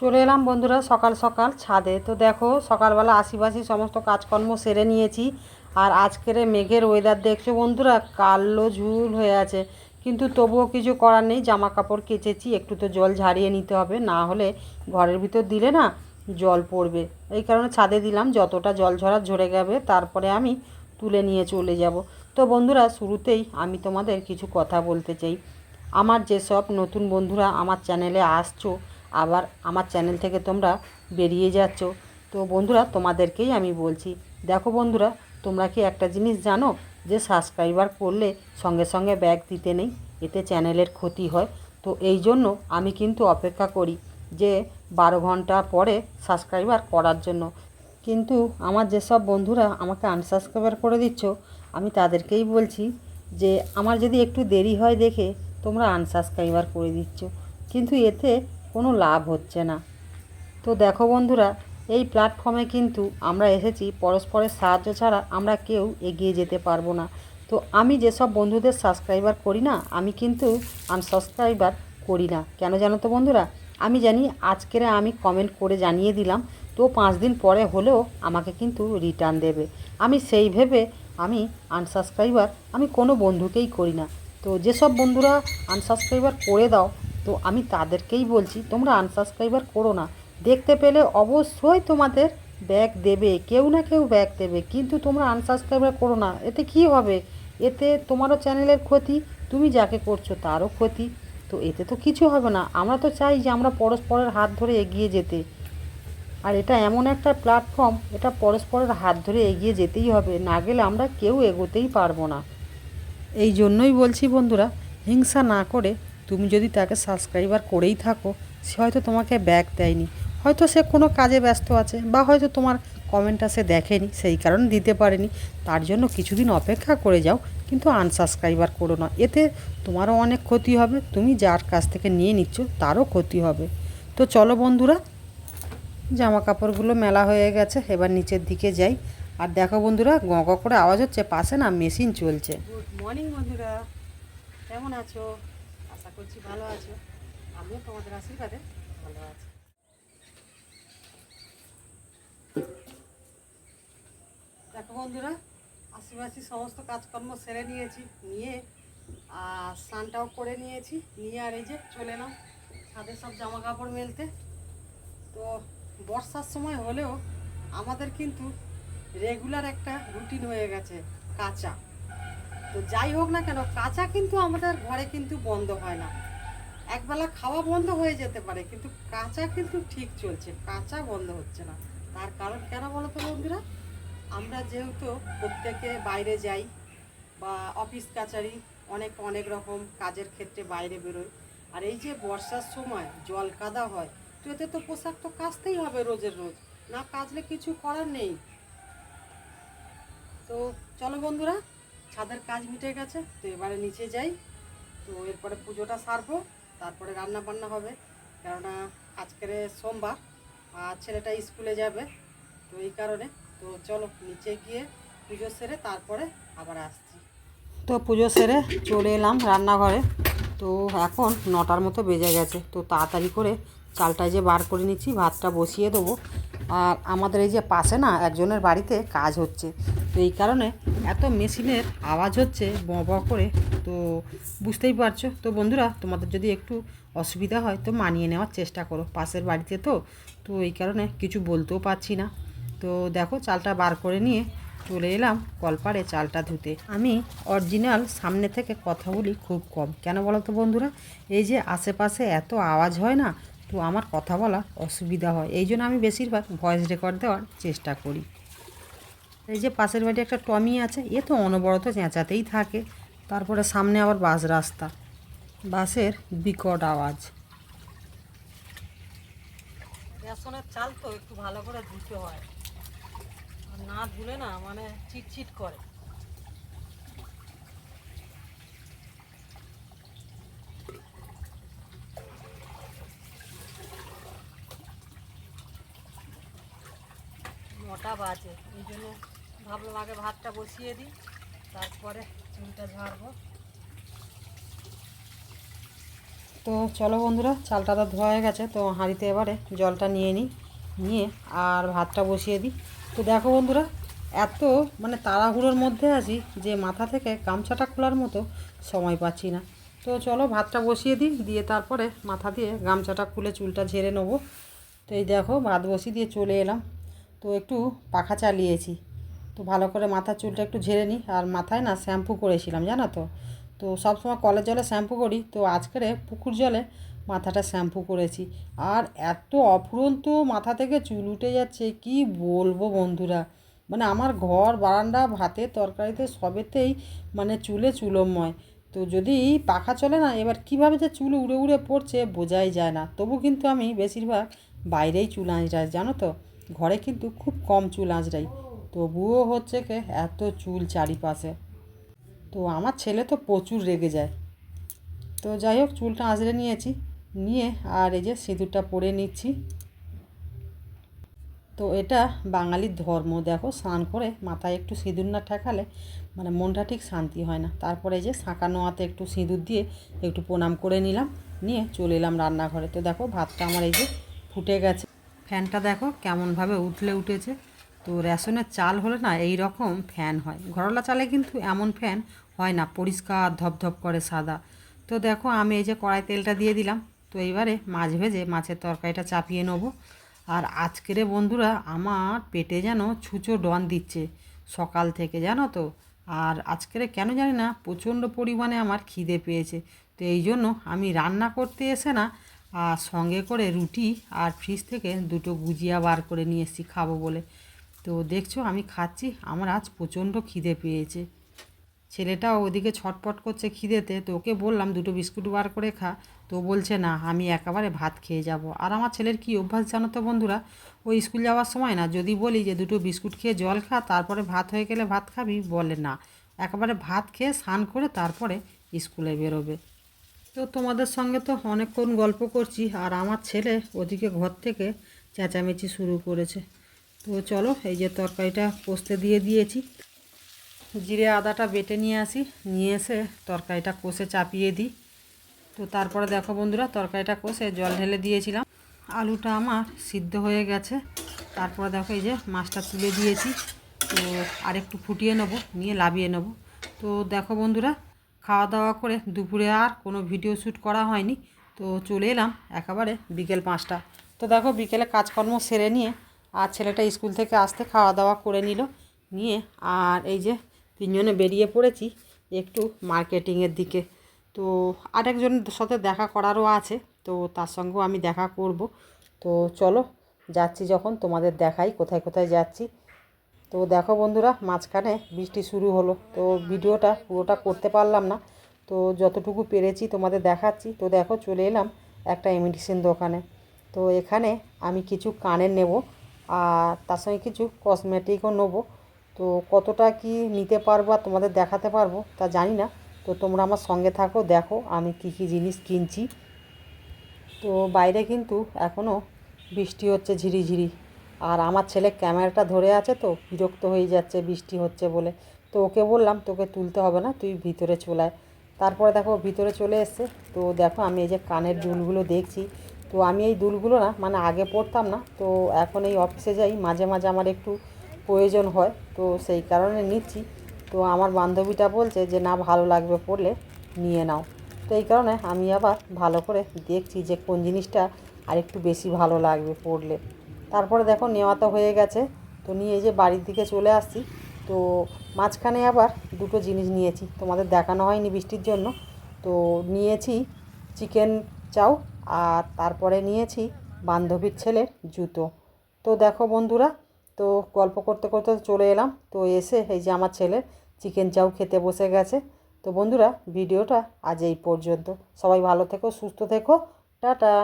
চলে এলাম বন্ধুরা সকাল সকাল ছাদে। তো দেখো, সকালবেলা আশিবাসি সমস্ত কাজকর্ম সেরে নিয়েছি। আর আজকের মেঘের ওয়েদার দেখছ বন্ধুরা, কালো ঝুল হয়ে আছে। কিন্তু তবুও কিছু করার নেই জামা কাপড় কেচেছি, একটু তো জল ঝারিয়ে নিতে হবে। না হলে ঘরের ভিতর দিলে না জল পড়বে। এই কারণে ছাদে দিলাম, যতটা জল ঝরা ঝরে যাবে, তারপরে আমি তুলে নিয়ে চলে যাব। তো বন্ধুরা, শুরুতেই আমি তোমাদের কিছু কথা বলতে চাই। আমার যেসব নতুন বন্ধুরা আমার চ্যানেলে আসছো আবার আমার চ্যানেল থেকে তোমরা বেরিয়ে যাচ্ছ। তো বন্ধুরা, তোমাদেরকেই আমি বলছি, দেখো বন্ধুরা, তোমরা কি একটা জিনিস জানো যে সাবস্ক্রাইবার করলে সঙ্গে সঙ্গে ব্যাগ দিতে নেই? এতে চ্যানেলের ক্ষতি হয়। তো এই জন্য আমি কিন্তু অপেক্ষা করি যে বারো ঘণ্টা পরে সাবস্ক্রাইবার করার জন্য। কিন্তু আমার যেসব বন্ধুরা আমাকে আনসাবস্ক্রাইবার করে দিচ্ছ, আমি তাদেরকেই বলছি যে, আমার যদি একটু দেরি হয় দেখে তোমরা আনসাবস্ক্রাইবার করে দিচ্ছ। কিন্তু এতে কোনো লাভ হচ্ছে না। তো দেখো বন্ধুরা, এই প্ল্যাটফর্মে কিন্তু আমরা এসেছি, পরস্পরের সাহায্য ছাড়া আমরা কেউ এগিয়ে যেতে পারব না। তো আমি যেসব বন্ধুদের সাবস্ক্রাইবার করি না, আমি কিন্তু আনসাবস্ক্রাইবার করি না। কেন জানো তো বন্ধুরা? আমি জানি আজকের আমি কমেন্ট করে জানিয়ে দিলাম, তো পাঁচ দিন পরে হলেও আমাকে কিন্তু রিটার্ন দেবে। আমি সেই ভেবে আমি আনসাবস্ক্রাইবার আমি কোনো বন্ধুকেই করি না। তো যেসব বন্ধুরা আনসাবস্ক্রাইবার করে দাও তো আমি তাদেরকেই বলছি, তোমরা আনসাবস্ক্রাইবার করো না। দেখতে পেলে অবশ্যই তোমাদের ব্যাগ দেবে, কেউ না কেউ ব্যাগ দেবে, কিন্তু তোমরা আনসাবস্ক্রাইবার করো না। এতে কি হবে? এতে তোমারও চ্যানেলের ক্ষতি, তুমি যাকে করছ তারও ক্ষতি। তো এতে তো কিছু হবে না। আমরা তো চাই যে আমরা পরস্পরের হাত ধরে এগিয়ে যেতে। আর এটা এমন একটা প্ল্যাটফর্ম এটা পরস্পরের হাত ধরে এগিয়ে যেতেই হবে। না গেলে আমরা কেউ এগোতেই পারব না। এই জন্যই বলছি বন্ধুরা, হিংসা না করে তুমি যদি তাকে সাবস্ক্রাইবার করেই থাকো, সে হয়তো তোমাকে ব্যাক দেয়নি। হয়তো সে কোনো কাজে ব্যস্ত আছে বা হয়তো তোমার কমেন্টটা সে দেখেনি, সেই কারণে দিতে পারেনি। তার জন্য কিছুদিন অপেক্ষা করে যাও, কিন্তু আনসাবস্ক্রাইবার করো না। এতে তোমারও অনেক ক্ষতি হবে, তুমি যার কাছ থেকে নিয়ে নিচ্ছ তারও ক্ষতি হবে। তো চলো বন্ধুরা জামা কাপড়গুলো মেলা হয়ে গেছে, এবার নিচের দিকে যাই। আর দেখো বন্ধুরা, গ করে আওয়াজ হচ্ছে, পাশে না মেশিন চলছে। গুড মর্নিং বন্ধুরা, কেমন আছো? আশা করছি ভালো আছো। আমিও তোমাদের আশীর্বাদে ভালো আছি। দেখো বন্ধুরা, আশিপাশি সমস্ত কাজকর্ম সেরে নিয়েছি, নিয়ে, আর স্নানটাও করে নিয়েছি। নিয়ে আর এই যে চলে এলাম ছাদে সব জামা কাপড় মেলতে। তো বর্ষার সময় হলেও আমাদের কিন্তু রেগুলার একটা রুটিন হয়ে গেছে কাঁচা। তো যাই হোক না কেন, কাঁচা কিন্তু আমাদের ঘরে কিন্তু বন্ধ হয় না। একবেলা খাওয়া বন্ধ হয়ে যেতে পারে, কিন্তু কাঁচা কিন্তু ঠিক চলছে, কাঁচা বন্ধ হচ্ছে না। তার কারণ কেন বলো তো বন্ধুরা? আমরা যেহেতু প্রত্যেকে বাইরে যাই বা অফিস, কাচারি, অনেক অনেক রকম কাজের ক্ষেত্রে বাইরে বেরোই। আর এই যে বর্ষার সময় জল কাদা হয়, তো এতে তো পোশাক তো কাচতেই হবে রোজের রোজ, না কাচলে কিছু করার নেই। তো চলো বন্ধুরা ছাদের কাজ মিটে গেছে, তো এবারে নিচে যাই। তো এরপরে পুজোটা সারবো, তারপরে রান্না বান্না হবে। কেননা আজকের সোমবার, আর ছেলেটা স্কুলে যাবে, তো এই কারণে। তো চলো, নিচে গিয়ে পুজো সেরে তারপরে আবার আসছি। তো পুজো সেরে চলে এলাম রান্নাঘরে। তো এখন নটার মতো বেজে গেছে, তো তাড়াতাড়ি করে চালটা যে বার করে নিচ্ছি, ভাতটা বসিয়ে দেবো। আর আমাদের এই যে পাশে না একজনের বাড়িতে কাজ হচ্ছে এই কারণে এত মেশিনের আওয়াজ হচ্ছে ব ব করে। তো বুঝতেই পারছ? তো বন্ধুরা, তোমাদের যদি একটু অসুবিধা হয় তো মানিয়ে নেওয়ার চেষ্টা করো। পাশের বাড়িতে তো তো এই কারণে কিছু বলতেও পারছি না। তো দেখো, চালটা বার করে নিয়ে চলে এলাম কলপাড়ে চালটা ধুতে। আমি অরিজিনাল সামনে থেকে কথা বলি খুব কম। কেন বলো তো বন্ধুরা? এই যে আশেপাশে এত আওয়াজ হয় না, তো আমার কথা বলা অসুবিধা হয়। এই জন্য আমি বেশিরভাগ ভয়েস রেকর্ড দেওয়ার চেষ্টা করি। এই যে পাশের বাড়ি একটা টমি আছে, এ তো অনবরত চেঁচাতেই থাকে। তারপরে সামনে আবার বাস রাস্তা। বাসের বিকট আওয়াজ। রেশনের চাল তো একটু ভালো করে ধুতে হয়। না ধুলে না মানে চিটচিট করে। নটা বাজে, এই জন্য ভাবলাম আগে ভাতটা বসিয়ে দিই, তারপরে চুলটা ঝাড়বো। তো চলো বন্ধুরা, চালটা তো ধোয়া হয়ে গেছে, তো হাঁড়িতে এবারে জলটা নিয়ে নিই, নিয়ে আর ভাতটা বসিয়ে দিই। তো দেখো বন্ধুরা, এত মানে তাড়াহুড়োর মধ্যে আছি যে মাথা থেকে গামছাটা খোলার মতো সময় পাচ্ছি না। তো চলো ভাতটা বসিয়ে দিই, দিয়ে তারপরে মাথা দিয়ে গামছাটা খুলে চুলটা ঝেড়ে নেব। তো এই দেখো, ভাত বসিয়ে দিয়ে চলে এলাম। তো একটু পাখা চালিয়েছি। তো ভালো করে মাথার চুলটা একটু ঝেড়ে নিই। আর মাথায় না শ্যাম্পু করেছিলাম, জানো তো? তো সবসময় কলের জলে শ্যাম্পু করি, তো আজকেরে পুকুর জলে মাথাটা শ্যাম্পু করেছি। আর এত অফুরন্ত মাথা থেকে চুল উঠে যাচ্ছে, কি বলব বন্ধুরা? মানে আমার ঘর, বারান্দা, ভাতে, তরকারিতে সবেতেই মানে চুলে চুলোময়। তো যদি পাখা চলে না, এবার কীভাবে যে চুল উড়ে উড়ে পড়ছে বোঝাই যায় না। তবু কিন্তু আমি বেশিরভাগ বাইরেই চুল আঁচড়াই, জানো তো? ঘরে কিন্তু খুব কম চুল আঁচড়াই। তবুও হচ্ছে কে, এত চুল চারিপাশে। তো আমার ছেলে তো প্রচুর রেগে যায়। তো যাই হোক, চুলটা আঁচড়ে নিয়েছি। নিয়ে আর এই যে সিঁদুরটা পরে নিচ্ছি। তো এটা বাঙালির ধর্ম, দেখো, স্নান করে মাথায় একটু সিঁদুর না ঠেকালে মানে মনটা ঠিক শান্তি হয় না। তারপরে এই যে সাঁকানো হাতে একটু সিঁদুর দিয়ে একটু প্রণাম করে নিলাম। নিয়ে চলে এলাম রান্নাঘরে। তো দেখো, ভাতটা আমার এই যে ফুটে গেছে। ফ্যানটা দেখো, কেমনভাবে উঠলে উঠেছে। তো রেশনের চাল হলে না এই রকম ফ্যান হয়। ঘরোলা চালে কিন্তু এমন ফ্যান হয় না, পরিষ্কার, ধপধপ করে, সাদা। তো দেখো আমি এই যে কড়াই তেলটা দিয়ে দিলাম। তো এইবারে মাছ ভেজে মাছের তরকারিটা চাপিয়ে নেব। আর আজকেরে বন্ধুরা আমার পেটে যেন ছুঁচো ডন দিচ্ছে সকাল থেকে, জানো তো? আর আজকেরে কেন জানি না, প্রচণ্ড পরিমাণে আমার খিদে পেয়েছে। তো এই জন্য আমি রান্না করতে এসে না, আর সঙ্গে করে রুটি আর ফ্রিজ থেকে দুটো গুজিয়া বার করে নিয়ে এসেছি খাব বলে। তো দেখছ আমি খাচ্ছি, আমার আজ প্রচণ্ড খিদে পেয়েছে। ছেলেটাও ওদিকে ছটপট করছে খিদেতে, তো ওকে বললাম, দুটো বিস্কুট বার করে খা। তো বলছে, না, আমি একেবারে ভাত খেয়ে যাব। আর আমার ছেলের কি অভ্যাস জানো তো বন্ধুরা? ওই স্কুল যাওয়ার সময় না, যদি বলি যে, দুটো বিস্কুট খেয়ে জল খা, তারপরে ভাত হয়ে গেলে ভাত খাবি? বলে, না, একেবারে ভাত খেয়ে স্নান করে তারপরে স্কুলে বেরোবে। তো তোমাদের সঙ্গে তো অনেকক্ষণ গল্প করছি, আর আমার ছেলে ওদিকে ঘর থেকে চেঁচামেচি শুরু করেছে। তো চলো, এই যে তরকারিটা কষতে দিয়ে দিয়েছি। জিরে আদাটা বেটে নিয়ে আসি, নিয়ে এসে তরকারিটা কষে চাপিয়ে দিই। তো তারপরে দেখো বন্ধুরা, তরকারিটা কষে জল ঢেলে দিয়েছিলাম। আলুটা আমার সিদ্ধ হয়ে গেছে। তারপরে দেখো এই যে মাছটা তুলে দিয়েছি। তো আর একটু ফুটিয়ে নেব, নিয়ে লাভিয়ে নেব। তো দেখো বন্ধুরা, খাওয়া দাওয়া করে দুপুরে আর কোনো ভিডিও শ্যুট করা হয়নি। তো চলে এলাম একেবারে বিকেল পাঁচটা। তো দেখো বিকেলে কাজকর্ম সেরে নিয়ে আর ছেলেটা স্কুল থেকে আসতে খাওয়া দাওয়া করে নিল, নিয়ে আর এই যে তিনজনে বেরিয়ে পড়েছি একটু মার্কেটিংয়ের দিকে। তো আরেকজনের সাথে দেখা করারও আছে, তো তার সঙ্গেও আমি দেখা করব। তো চলো, যাচ্ছি যখন, তোমাদের দেখাই কোথায় কোথায় যাচ্ছি। তো দেখো বন্ধুরা, মাঝখানে বৃষ্টি শুরু হলো, তো ভিডিওটা পুরোটা করতে পারলাম না। তো যতটুকু পেরেছি তোমাদের দেখাচ্ছি। তো দেখো, চলে এলাম একটা মেডিসিন দোকানে। তো এখানে আমি কিছু কানের নেব। আর তার সঙ্গে কিছু কসমেটিকও নেব। তো কতটা কি নিতে পারব আর তোমাদের দেখাতে পারব তা জানি না। তো তোমরা আমার সঙ্গে থাকো, দেখো আমি কী কী জিনিস কিনছি। তো বাইরে কিন্তু এখনও বৃষ্টি হচ্ছে ঝিরিঝিরি। আর আমার ছেলে ক্যামেরাটা ধরে আছে তো, বিরক্ত হয়ে যাচ্ছে, বৃষ্টি হচ্ছে বলে। তো ওকে বললাম, তোকে তুলতে হবে না, তুই ভিতরে চলে তারপরে দেখো ভিতরে চলে এসছে। তো দেখো আমি এই যে কানের দুলগুলো দেখছি। তো আমি এই দুলগুলো না মানে আগে পড়তাম না, তো এখন এই অফিসে যাই, মাঝে মাঝে আমার একটু প্রয়োজন হয়, তো সেই কারণে নিচ্ছি। তো আমার বান্ধবীটা বলছে যে, না, ভালো লাগবে পড়লে নিয়ে নাও। তো এই কারণে আমি আবার ভালো করে দেখছি যে, কোন জিনিসটা আর একটু বেশি ভালো লাগবে পড়লে তারপরে দেখো, নেওয়া তো হয়ে গেছে, তো নিয়ে যে বাড়ির দিকে চলে আসছি। তো মাঝখানে আবার দুটো জিনিস নিয়েছি, তোমাদের দেখানো হয়নি বৃষ্টির জন্য। তো নিয়েছি চিকেন চাউ আর তারপরে নিয়েছি বান্ধবীর ছেলের জুতো। তো দেখো বন্ধুরা, তো গল্প করতে করতে চলে এলাম। তো এসে এই যে আমার ছেলে চিকেন চাউ খেতে বসে গেছে। তো বন্ধুরা, ভিডিওটা আজ এই পর্যন্ত। সবাই ভালো থেকো, সুস্থ থেকো। টাটা!